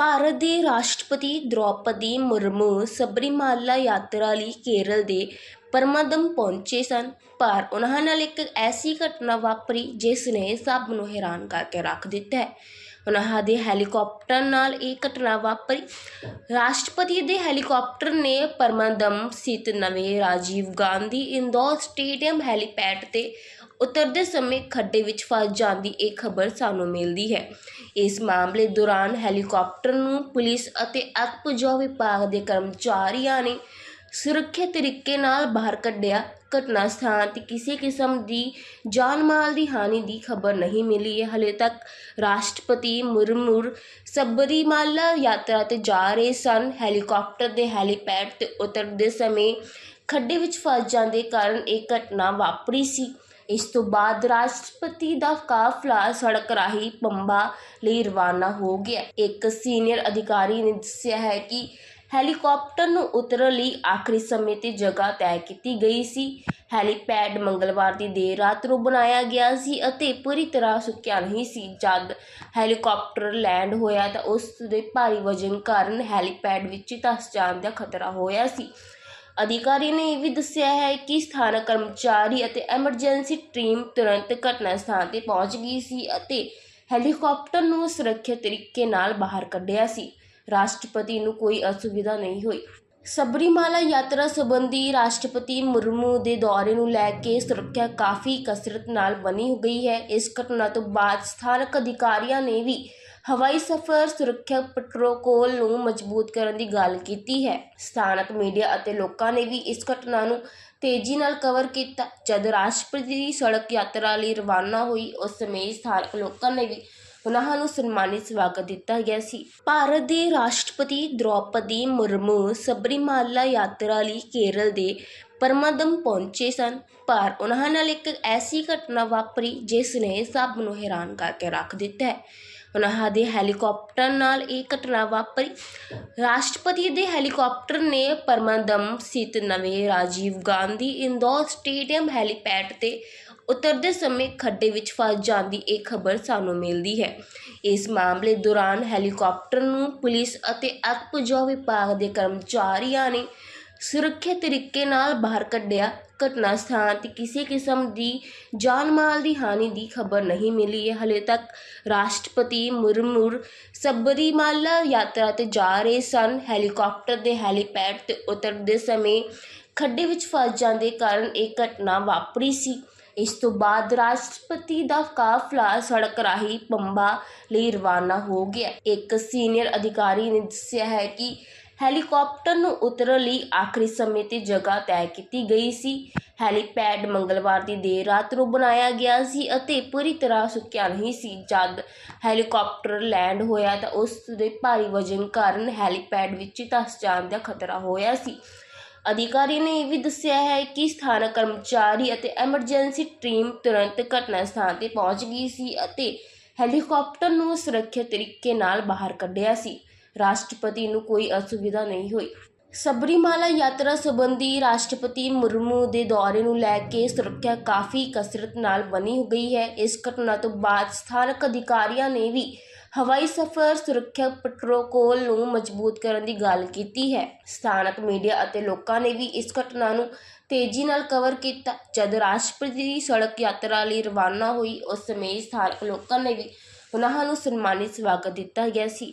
ਭਾਰਤ ਦੇ ਰਾਸ਼ਟਰਪਤੀ ਦ੍ਰੌਪਦੀ ਮੁਰਮੂ ਸਬਰੀਮਾਲਾ ਯਾਤਰਾ ਲਈ ਕੇਰਲ ਦੇ ਪਰਮਦਮ ਪਹੁੰਚੇ ਸਨ। ਪਰ ਉਨ੍ਹਾਂ ਨਾਲ ਇੱਕ ਐਸੀ ਘਟਨਾ ਵਾਪਰੀ ਜਿਸ ਨੇ ਸਭ ਨੂੰ ਹੈਰਾਨ ਕਰਕੇ ਰੱਖ ਦਿੱਤਾ ਹੈ। ਉਨ੍ਹਾਂ ਦੇ ਹੈਲੀਕਾਪਟਰ ਨਾਲ ਇਹ ਘਟਨਾ ਵਾਪਰੀ। ਰਾਸ਼ਟਰਪਤੀ ਦੇ ਹੈਲੀਕਾਪਟਰ ਨੇ ਪਰਮਦਮ ਸਥਿਤ ਨਵੇਂ ਰਾਜੀਵ ਗਾਂਧੀ ਇੰਦੌਰ ਸਟੇਡੀਅਮ ਹੈਲੀਪੈਡ ਤੇ ਉਤਰਦੇ ਸਮੇਂ ਖੱਡੇ ਵਿੱਚ ਫਸ ਜਾਣ ਦੀ ਇਹ ਖਬਰ ਸਾਨੂੰ ਮਿਲਦੀ ਹੈ। ਇਸ ਮਾਮਲੇ ਦੌਰਾਨ ਹੈਲੀਕਾਪਟਰ ਨੂੰ ਪੁਲਿਸ ਅਤੇ ਅਗਬੁਝਾਊ ਵਿਭਾਗ ਦੇ ਕਰਮਚਾਰੀਆਂ ਨੇ ਸੁਰੱਖਿਅਤ ਤਰੀਕੇ ਨਾਲ ਬਾਹਰ ਕੱਢਿਆ। ਘਟਨਾ ਸਥਾਨ ਤੇ ਕਿਸੇ ਕਿਸਮ ਦੀ ਜਾਨ ਮਾਲ ਦੀ ਹਾਨੀ ਦੀ ਖਬਰ ਨਹੀਂ ਮਿਲੀ। ਹੈ ਹਲੇ ਤੱਕ ਰਾਸ਼ਟਰਪਤੀ ਮੁਰਮੁਰ ਸਬਰੀਮਾਲਾ ਯਾਤਰਾ ਤੇ ਜਾ ਰਹੇ ਸਨ। ਹੈਲੀਕਾਪਟਰ ਦੇ ਹੈਲੀਪੈਡ ਤੇ ਉਤਰਦੇ ਸਮੇਂ ਖੱਡੇ ਵਿੱਚ ਫਸ ਜਾਣ ਦੇ ਕਾਰਨ ਇਹ ਘਟਨਾ ਵਾਪਰੀ ਸੀ। ਇਸ ਤੋਂ ਬਾਅਦ ਰਾਸ਼ਟਰਪਤੀ ਦਾ ਕਾਫਲਾ ਸੜਕ ਰਾਹੀਂ ਪੰਬਾ ਲਈ ਰਵਾਨਾ ਹੋ ਗਿਆ। ਇੱਕ ਸੀਨੀਅਰ ਅਧਿਕਾਰੀ ਨੇ ਦੱਸਿਆ ਹੈ ਕਿ ਹੈਲੀਕਾਪਟਰ ਨੂੰ ਉਤਰਨ ਲਈ ਆਖਰੀ ਸਮੇਂ ਤੇ ਜਗ੍ਹਾ ਤੈਅ ਕੀਤੀ ਗਈ ਸੀ। ਹੈਲੀਪੈਡ ਮੰਗਲਵਾਰ ਦੀ ਦੇਰ ਰਾਤ ਨੂੰ ਬਣਾਇਆ ਗਿਆ ਸੀ ਅਤੇ ਪੂਰੀ ਤਰ੍ਹਾਂ ਸੁੱਕਿਆ ਨਹੀਂ ਸੀ। ਜਦ ਹੈਲੀਕਾਪਟਰ ਲੈਂਡ ਹੋਇਆ ਤਾਂ ਉਸ ਦੇ ਭਾਰੀ ਵਜ਼ਨ ਕਾਰਨ ਹੈਲੀਪੈਡ ਵਿੱਚ ਧੱਸ ਜਾਣ ਦਾ ਖਤਰਾ ਹੋਇਆ ਸੀ। ਅਧਿਕਾਰੀ ਨੇ ਇਹ ਵੀ ਦੱਸਿਆ ਹੈ ਕਿ ਸਥਾਨਕ ਕਰਮਚਾਰੀ ਅਤੇ ਐਮਰਜੈਂਸੀ ਟੀਮ ਤੁਰੰਤ ਘਟਨਾ ਸਥਾਨ ਤੇ ਪਹੁੰਚ ਗਈ ਸੀ ਅਤੇ ਹੈਲੀਕਾਪਟਰ ਨੂੰ ਸੁਰੱਖਿਅਤ ਤਰੀਕੇ ਨਾਲ ਬਾਹਰ ਕੱਢਿਆ ਸੀ। ਰਾਸ਼ਟਰਪਤੀ ਨੂੰ ਕੋਈ ਅਸੁਵਿਧਾ ਨਹੀਂ ਹੋਈ। ਸਬਰੀਮਾਲਾ ਯਾਤਰਾ ਸੰਬੰਧੀ ਰਾਸ਼ਟਰਪਤੀ ਮੁਰਮੂ ਦੇ ਦੌਰੇ ਨੂੰ ਲੈ ਕੇ ਸੁਰੱਖਿਆ ਕਾਫੀ ਕਸਰਤ ਨਾਲ ਬਣੀ ਹੋ ਗਈ ਹੈ। ਇਸ ਘਟਨਾ ਤੋਂ ਬਾਅਦ ਸਥਾਨਕ ਅਧਿਕਾਰੀਆਂ ਨੇ ਵੀ ਹਵਾਈ ਸਫ਼ਰ ਸੁਰੱਖਿਆ ਪ੍ਰੋਟੋਕੋਲ ਨੂੰ ਮਜ਼ਬੂਤ ਕਰਨ ਦੀ ਗੱਲ ਕੀਤੀ ਹੈ। ਸਥਾਨਕ ਮੀਡੀਆ ਅਤੇ ਲੋਕਾਂ ਨੇ ਵੀ ਇਸ ਘਟਨਾ ਨੂੰ ਤੇਜ਼ੀ ਨਾਲ ਕਵਰ ਕੀਤਾ। ਜਦ ਰਾਸ਼ਟਰਪਤੀ ਦੀ ਸੜਕ ਯਾਤਰਾ ਲਈ ਰਵਾਨਾ ਹੋਈ, ਉਸ ਸਮੇਂ ਸਥਾਨਕ ਲੋਕਾਂ ਨੇ ਵੀ ਉਨ੍ਹਾਂ ਨੂੰ ਸਨਮਾਨਿਤ ਸਵਾਗਤ ਦਿੱਤਾ ਗਿਆ ਸੀ। ਭਾਰਤ ਦੇ ਰਾਸ਼ਟਰਪਤੀ ਦ੍ਰੋਪਦੀ ਮੁਰਮੂ ਸਬਰੀਮਾਲਾ ਯਾਤਰਾ ਲਈ ਕੇਰਲ ਦੇ ਪਰਮਦਮ ਪਹੁੰਚੇ ਸਨ। ਪਰ ਉਹਨਾਂ ਨਾਲ ਇੱਕ ਐਸੀ ਘਟਨਾ ਵਾਪਰੀ ਜਿਸ ਨੇ ਸਭ ਨੂੰ ਹੈਰਾਨ ਕਰਕੇ ਰੱਖ ਦਿੱਤਾ ਹੈ। ਉਨ੍ਹਾਂ ਦੇ ਹੈਲੀਕਾਪਟਰ ਨਾਲ ਇਹ ਘਟਨਾ ਵਾਪਰੀ। ਰਾਸ਼ਟਰਪਤੀ ਦੇ ਹੈਲੀਕਾਪਟਰ ਨੇ ਪਰਮਦਮ ਸਥਿਤ ਨਵੇਂ ਰਾਜੀਵ ਗਾਂਧੀ ਇੰਦੌਰ ਸਟੇਡੀਅਮ ਹੈਲੀਪੈਡ ਤੇ ਉਤਰਦੇ ਸਮੇਂ ਖੱਡੇ ਵਿੱਚ ਫਸ ਜਾਣ ਦੀ ਇਹ ਖਬਰ ਸਾਨੂੰ ਮਿਲਦੀ ਹੈ। ਇਸ ਮਾਮਲੇ ਦੌਰਾਨ ਹੈਲੀਕਾਪਟਰ ਨੂੰ ਪੁਲਿਸ ਅਤੇ ਅਗਬੁਝਾਊ ਵਿਭਾਗ ਦੇ ਕਰਮਚਾਰੀਆਂ ਨੇ ਸੁਰੱਖਿਅਤ ਤਰੀਕੇ ਨਾਲ ਬਾਹਰ ਕੱਢਿਆ ਘਟਨਾ ਸਥਾਨ ਤੇ ਕਿਸੇ ਕਿਸਮ ਦੀ ਜਾਨ ਮਾਲ ਦੀ ਹਾਨੀ ਦੀ ਖਬਰ ਨਹੀਂ ਮਿਲੀ। ਹੈ ਹਲੇ ਤੱਕ ਰਾਸ਼ਟਰਪਤੀ ਮੁਰਮੁਰ ਸਬਰੀਮਾਲਾ ਯਾਤਰਾ ਤੇ ਜਾ ਰਹੇ ਸਨ। ਹੈਲੀਕਾਪਟਰ ਦੇ ਹੈਲੀਪੈਡ ਤੇ ਉਤਰਦੇ ਸਮੇਂ ਖੱਡੇ ਵਿੱਚ ਫਸ ਜਾਣ ਦੇ ਕਾਰਨ ਇਹ ਘਟਨਾ ਵਾਪਰੀ ਸੀ। ਇਸ ਤੋਂ ਬਾਅਦ ਰਾਸ਼ਟਰਪਤੀ ਦਾ ਕਾਫਲਾ ਸੜਕ ਰਾਹੀਂ ਪੰਬਾ ਲਈ ਰਵਾਨਾ ਹੋ ਗਿਆ। ਇੱਕ ਸੀਨੀਅਰ ਅਧਿਕਾਰੀ ਨੇ ਦੱਸਿਆ ਹੈ ਕਿ ਹੈਲੀਕਾਪਟਰ ਨੂੰ ਉਤਰਨ ਲਈ ਆਖਰੀ ਸਮੇਂ ਤੇ ਜਗ੍ਹਾ ਤੈਅ ਕੀਤੀ ਗਈ ਸੀ। ਹੈਲੀਪੈਡ ਮੰਗਲਵਾਰ ਦੀ ਦੇਰ ਰਾਤ ਨੂੰ ਬਣਾਇਆ ਗਿਆ ਸੀ ਅਤੇ ਪੂਰੀ ਤਰ੍ਹਾਂ ਸੁੱਕਿਆ ਨਹੀਂ ਸੀ। ਜਦ ਹੈਲੀਕਾਪਟਰ ਲੈਂਡ ਹੋਇਆ ਤਾਂ ਉਸ ਦੇ ਭਾਰੀ ਵਜ਼ਨ ਕਾਰਨ ਹੈਲੀਪੈਡ ਵਿੱਚ ਧਸ ਜਾਣ ਦਾ ਖਤਰਾ ਹੋਇਆ ਸੀ। ਅਧਿਕਾਰੀ ਨੇ ਇਹ ਵੀ ਦੱਸਿਆ ਹੈ ਕਿ ਸਥਾਨਕ ਕਰਮਚਾਰੀ ਅਤੇ ਐਮਰਜੈਂਸੀ ਟੀਮ ਤੁਰੰਤ ਘਟਨਾ ਸਥਾਨ ਤੇ ਪਹੁੰਚ ਗਈ ਸੀ ਅਤੇ ਹੈਲੀਕਾਪਟਰ ਨੂੰ ਸੁਰੱਖਿਅਤ ਤਰੀਕੇ ਨਾਲ ਬਾਹਰ ਕੱਢਿਆ ਸੀ। ਰਾਸ਼ਟਰਪਤੀ ਨੂੰ ਕੋਈ ਅਸੁਵਿਧਾ ਨਹੀਂ ਹੋਈ। ਸਬਰੀਮਾਲਾ ਯਾਤਰਾ ਸੰਬੰਧੀ ਰਾਸ਼ਟਰਪਤੀ ਮੁਰਮੂ ਦੇ ਦੌਰੇ ਨੂੰ ਲੈ ਕੇ ਸੁਰੱਖਿਆ ਕਾਫੀ ਕਸਰਤ ਨਾਲ ਬਣੀ ਹੋ ਗਈ ਹੈ। ਇਸ ਘਟਨਾ ਤੋਂ ਬਾਅਦ ਸਥਾਨਕ ਅਧਿਕਾਰੀਆਂ ਨੇ ਵੀ ਹਵਾਈ ਸਫ਼ਰ ਸੁਰੱਖਿਆ ਪ੍ਰੋਟੋਕੋਲ ਨੂੰ ਮਜ਼ਬੂਤ ਕਰਨ ਦੀ ਗੱਲ ਕੀਤੀ ਹੈ। ਸਥਾਨਕ ਮੀਡੀਆ ਅਤੇ ਲੋਕਾਂ ਨੇ ਵੀ ਇਸ ਘਟਨਾ ਨੂੰ ਤੇਜ਼ੀ ਨਾਲ ਕਵਰ ਕੀਤਾ। ਜਦ ਰਾਸ਼ਟਰਪਤੀ ਦੀ ਸੜਕ ਯਾਤਰਾ ਲਈ ਰਵਾਨਾ ਹੋਈ, ਉਸ ਸਮੇਂ ਸਥਾਨਕ ਲੋਕਾਂ ਨੇ ਵੀ ਉਹਨਾਂ ਨੂੰ ਸਨਮਾਨਿਤ ਸਵਾਗਤ ਦਿੱਤਾ ਗਿਆ ਸੀ।